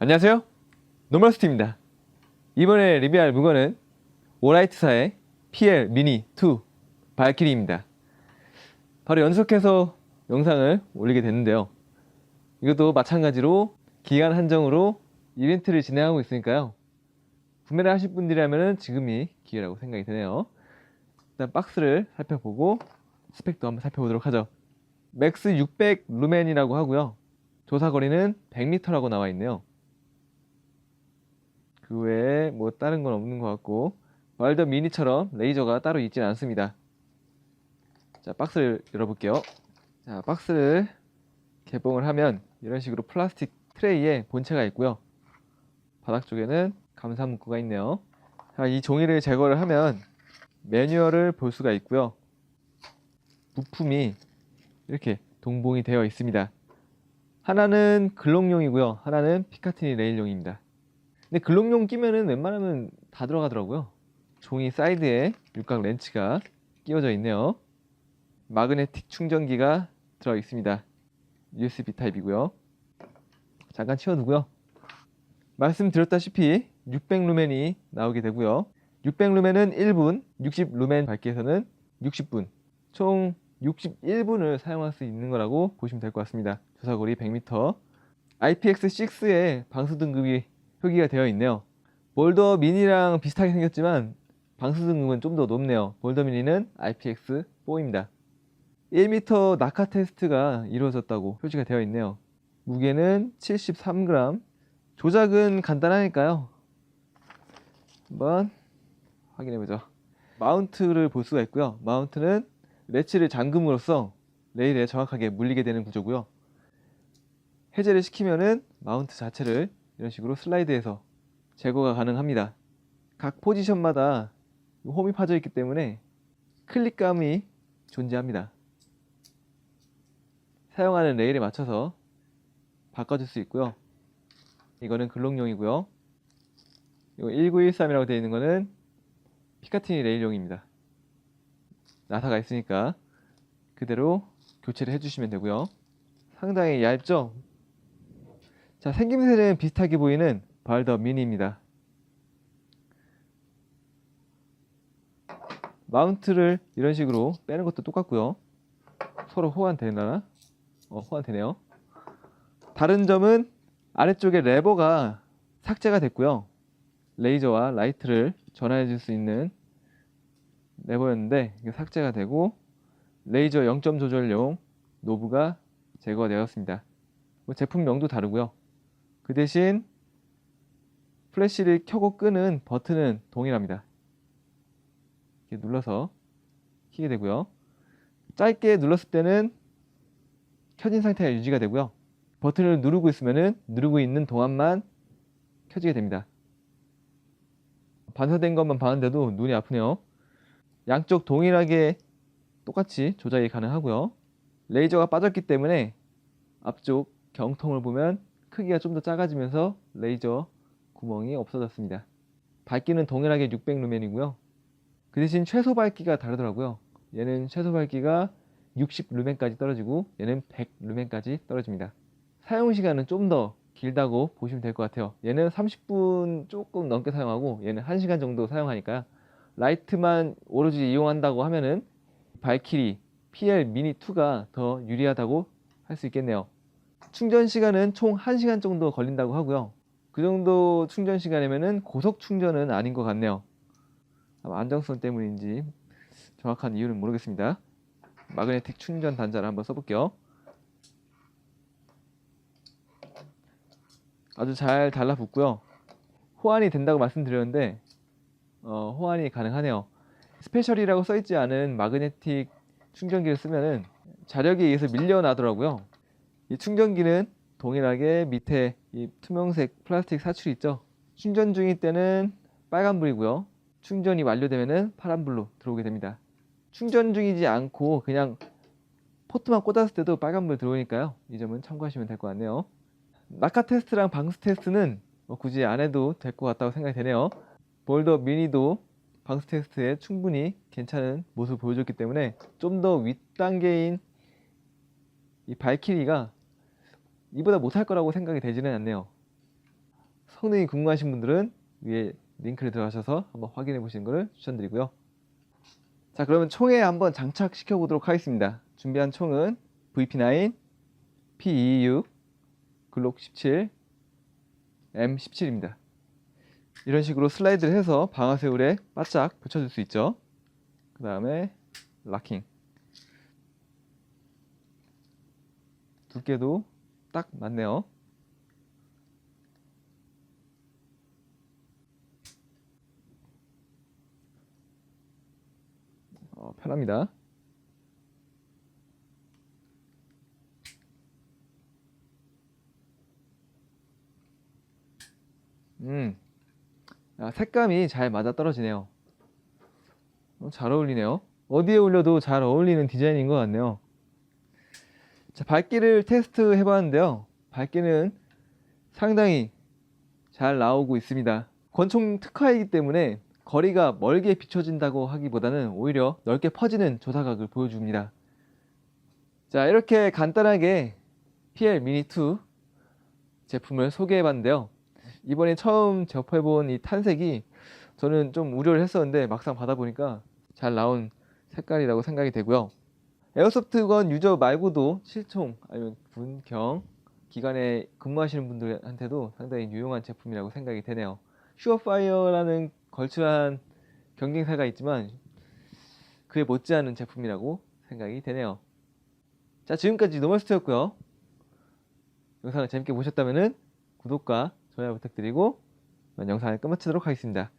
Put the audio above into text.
안녕하세요. 노멀스티입니다. 이번에 리뷰할 물건은 오라이트사의 PL 미니 2 발키리입니다. 바로 연속해서 영상을 올리게 됐는데요. 이것도 마찬가지로 기간 한정으로 이벤트를 진행하고 있으니까요. 구매를 하실 분들이라면 지금이 기회라고 생각이 드네요. 일단 박스를 살펴보고 스펙도 한번 살펴보도록 하죠. 맥스 600 루멘이라고 하고요. 조사 거리는 100m라고 나와 있네요. 그 외에 뭐 다른 건 없는 것 같고 와일드 미니처럼 레이저가 따로 있진 않습니다. 자 박스를 열어볼게요. 자 박스를 개봉을 하면 이런 식으로 플라스틱 트레이에 본체가 있고요. 바닥 쪽에는 감사 문구가 있네요. 자, 이 종이를 제거를 하면 매뉴얼을 볼 수가 있고요. 부품이 이렇게 동봉이 되어 있습니다. 하나는 글록용이고요. 하나는 피카티니 레일용입니다. 근데 글록용 끼면은 웬만하면 다 들어가더라고요. 종이 사이드에 육각 렌치가 끼워져 있네요. 마그네틱 충전기가 들어 있습니다. USB 타입이고요. 잠깐 치워두고요. 말씀드렸다시피 600 루멘이 나오게 되고요. 600 루멘은 1분, 60 루멘 밝기에서는 60분, 총 61분을 사용할 수 있는 거라고 보시면 될 것 같습니다. 조사거리 100m. IPX6의 방수 등급이 표기가 되어 있네요. 볼더 미니랑 비슷하게 생겼지만 방수 등급은 좀 더 높네요. 볼더 미니는 IPX4입니다. 1m 낙하 테스트가 이루어졌다고 표시가 되어 있네요. 무게는 73g. 조작은 간단하니까요. 한번 확인해 보죠. 마운트를 볼 수가 있고요. 마운트는 레치를 잠금으로써 레일에 정확하게 물리게 되는 구조고요. 해제를 시키면은 마운트 자체를 이런 식으로 슬라이드해서 제거가 가능합니다. 각 포지션마다 홈이 파져 있기 때문에 클릭감이 존재합니다. 사용하는 레일에 맞춰서 바꿔줄 수 있고요. 이거는 글록용이고요. 이거 1913이라고 되어 있는 거는 피카티니 레일용입니다. 나사가 있으니까 그대로 교체를 해주시면 되고요. 상당히 얇죠? 자, 생김새는 비슷하게 보이는 발더 미니입니다. 마운트를 이런 식으로 빼는 것도 똑같고요. 서로 호환되나? 어, 호환되네요. 다른 점은 아래쪽에 레버가 삭제가 됐고요. 레이저와 라이트를 전환해 줄 수 있는 레버였는데 이게 삭제가 되고 레이저 0점 조절용 노브가 제거되었습니다. 뭐 제품명도 다르고요. 그 대신 플래시를 켜고 끄는 버튼은 동일합니다. 이렇게 눌러서 키게 되고요. 짧게 눌렀을 때는 켜진 상태가 유지가 되고요. 버튼을 누르고 있으면은 누르고 있는 동안만 켜지게 됩니다. 반사된 것만 봤는데도 눈이 아프네요. 양쪽 동일하게 똑같이 조작이 가능하고요. 레이저가 빠졌기 때문에 앞쪽 경통을 보면 크기가 좀 더 작아지면서 레이저 구멍이 없어졌습니다. 밝기는 동일하게 600 루멘이고요. 그 대신 최소 밝기가 다르더라고요. 얘는 최소 밝기가 60 루멘까지 떨어지고 얘는 100 루멘까지 떨어집니다. 사용 시간은 좀 더 길다고 보시면 될 것 같아요. 얘는 30분 조금 넘게 사용하고 얘는 1시간 정도 사용하니까 라이트만 오로지 이용한다고 하면은 발키리 PL 미니 2가 더 유리하다고 할 수 있겠네요. 충전 시간은 총 1시간 정도 걸린다고 하고요. 그 정도 충전 시간이면은 고속 충전은 아닌 것 같네요. 아마 안정성 때문인지 정확한 이유는 모르겠습니다. 마그네틱 충전 단자를 한번 써볼게요. 아주 잘 달라붙고요. 호환이 된다고 말씀드렸는데 어, 호환이 가능하네요. 스페셜이라고 써있지 않은 마그네틱 충전기를 쓰면은 자력에 의해서 밀려나더라고요. 이 충전기는 동일하게 밑에 이 투명색 플라스틱 사출이 있죠. 충전 중일 때는 빨간불이고요. 충전이 완료되면은 파란불로 들어오게 됩니다. 충전 중이지 않고 그냥 포트만 꽂았을 때도 빨간불 들어오니까요. 이 점은 참고하시면 될 것 같네요. 낙하 테스트랑 방수 테스트는 뭐 굳이 안 해도 될 것 같다고 생각이 되네요. 볼더 미니도 방수 테스트에 충분히 괜찮은 모습을 보여줬기 때문에 좀 더 윗단계인 이 발키리가 이보다 못할 거라고 생각이 되지는 않네요. 성능이 궁금하신 분들은 위에 링크를 들어가셔서 한번 확인해 보시는 것을 추천드리고요. 자, 그러면 총에 한번 장착시켜 보도록 하겠습니다. 준비한 총은 VP9, P226, 글록 17, M17입니다. 이런 식으로 슬라이드를 해서 방아쇠울에 바짝 붙여줄 수 있죠. 그 다음에 락킹. 두께도 딱 맞네요. 어, 편합니다. 음, 아, 색감이 잘 맞아 떨어지네요. 어, 잘 어울리네요. 어디에 올려도 잘 어울리는 디자인인 것 같네요. 자, 밝기를 테스트 해봤는데요. 밝기는 상당히 잘 나오고 있습니다. 권총 특화이기 때문에 거리가 멀게 비춰진다고 하기보다는 오히려 넓게 퍼지는 조사각을 보여줍니다. 자, 이렇게 간단하게 PL 미니2 제품을 소개해봤는데요. 이번에 처음 접해본 이 탄색이 저는 좀 우려를 했었는데 막상 받아보니까 잘 나온 색깔이라고 생각이 되고요. 에어소프트건 유저 말고도 실총 아니면 분경 기관에 근무하시는 분들한테도 상당히 유용한 제품이라고 생각이 되네요. 슈어파이어라는 걸출한 경쟁사가 있지만 그에 못지않은 제품이라고 생각이 되네요. 자 지금까지 노멀스트였고요. 영상을 재밌게 보셨다면 구독과 좋아요 부탁드리고 영상을 끝마치도록 하겠습니다.